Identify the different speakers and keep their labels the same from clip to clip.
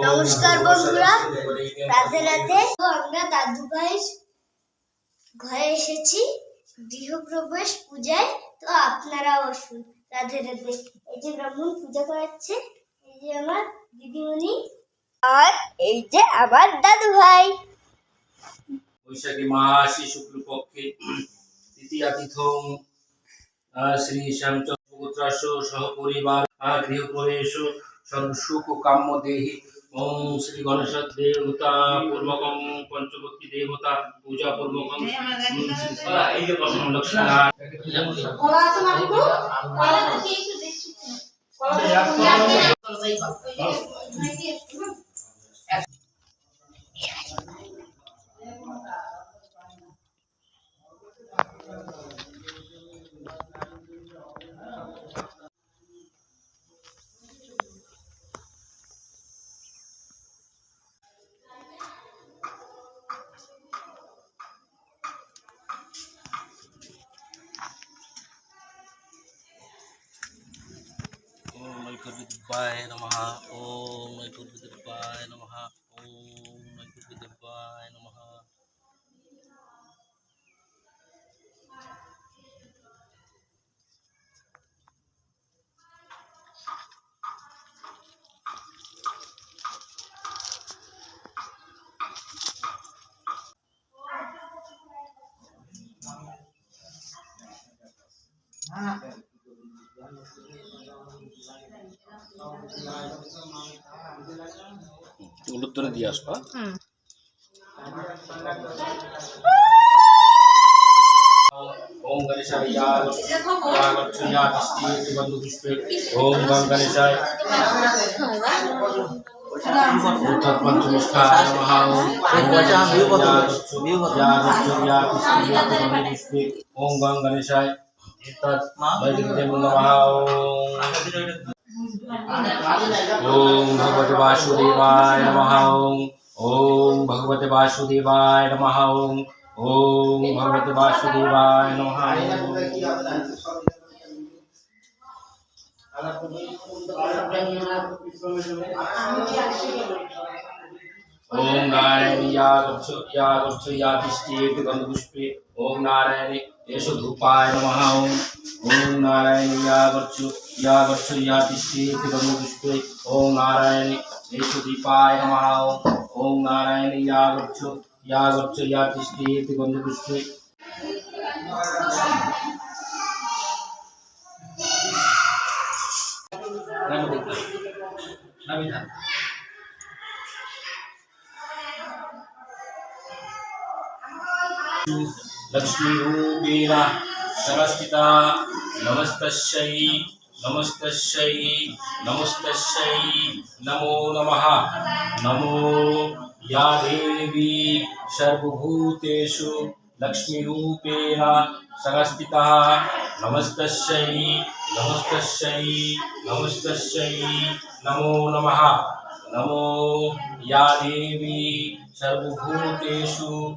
Speaker 1: নমস্কার বন্ধুরা। রাধে রাধে। তো আমরা দাদু ভাইয়ের ঘরে এসেছি গৃহপ্রবেশ পূজায়। তো আপনারা আসুন রাধে রাধে। এই যে ব্রাহ্মণ পূজা করাচ্ছে এই যে আমার দিদিমণি আর এই যে আমার দাদু ভাই।
Speaker 2: বৈশাখী মাসে শুক্লপক্ষে তৃতীয়া আহ, শ্রী শ্যামচন্দ্রপুত্রাস সহপরিবার গৃহপ্রবেশ সর্বসুখ কাম্য দেহি ওম শ্রী গণেশ দেবতা পূর্বকম পঞ্চবতী দেবতা পূজা পূর্বকম ওম Bye-bye Oh, mga ako. May good উত্তরে দিয়ে আসবা ओम गणेशाय या या गच्छ या तिष्ठति बंधु पुष्पे ओम गं गणेशाय पंचमुष्टाय नमः ओम गणेशाय या गच्छ या गच्छ या तिष्ठति बंधु पुष्पे ओम गं गणेशाय एतत् वैदिकदेव नमः ओम भगवते वासुदेवाय नमः। ओम ओम भगवते वासुदेवाय नमः। ओम ओम भगवते वासुदेवाय नमः। ओम नारायण या गच्छ या गच्छ या तिष्ठेति गन्धपुष्पे ओम नारायण एष धूपाय नमः। ओम नारायण या गच्छ या गच्छ या तिष्ठेति ओम नारायण एष दीपाय नमः। ओम नारायण या गच्छ या गच्छ या तिष्ठेति गन्धपुष्पे नमिता लक्ष्मीरूपेण सरस्थिता नमस्तस्यै नमस्तस्यै नमस्तस्यै, नमो नमः। नमो या देवी सर्वभूतेषु लक्ष्मीरूपेण संस्थिता नमस्तस्यै नमस्तस्यै नमस्तस्यै, नमो नमः। नमो या देवी सर्वभूतेषु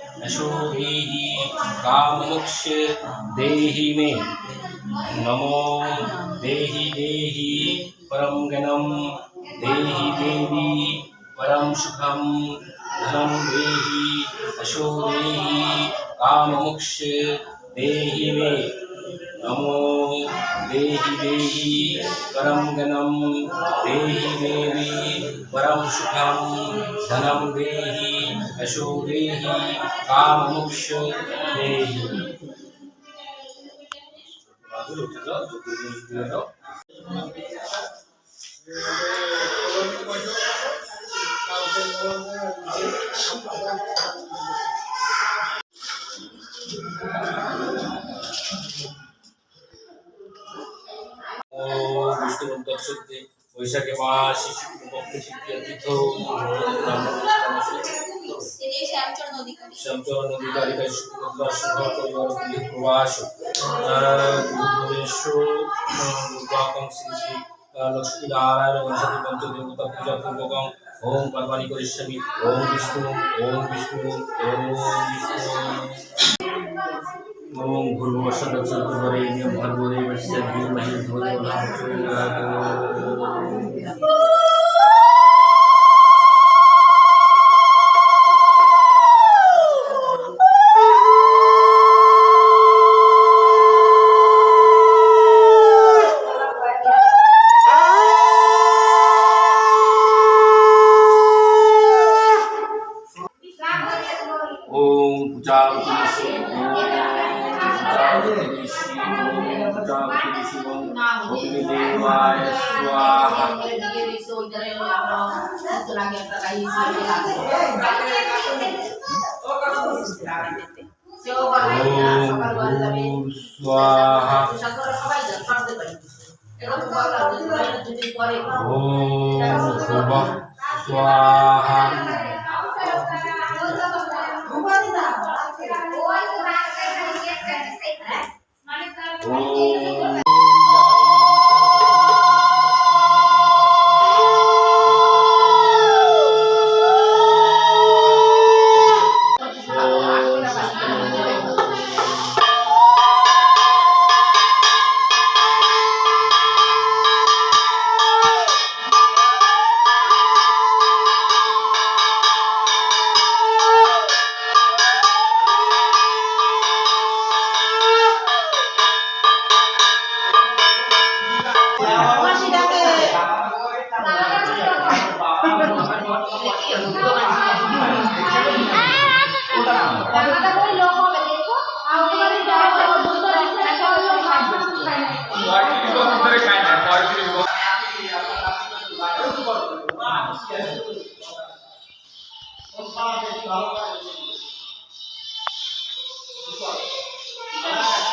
Speaker 2: यशो कामोक्ष देहि मे। नमो देहि देहि परम गणम देहि देवी परम सुखम धनम देहि यशो देहि कामोक्ष देहि मे। नमो देहि देहि परम गणम देहि देवी परम सुखम धनम देहि यशो देहि कामोक्ष देहि। ও দর্শকতে বৈশাখে মাস শিশু পক্ষে শিক্ষা তীর্থ শ্যামচরণ প্রবাস দুর্গাকং শ্রী শ্রী লক্ষ্মী নারায়ণ বংশী পঞ্চদেবতা পূজা পূর্বকং, ওম কর্মাণি করিষ্যামি, ওম বিষ্ণু ওম বিষ্ণু ওম বিষ্ণু। ओम भूर्भुवस्सुः चतुर्वरेण्यं भर्गो देवस्य धीमहि धियो पूजावती ऋषि ओम पूजावती ऋषि ओम अग्निदेवाय स्वाहा Oh.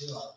Speaker 2: で
Speaker 3: は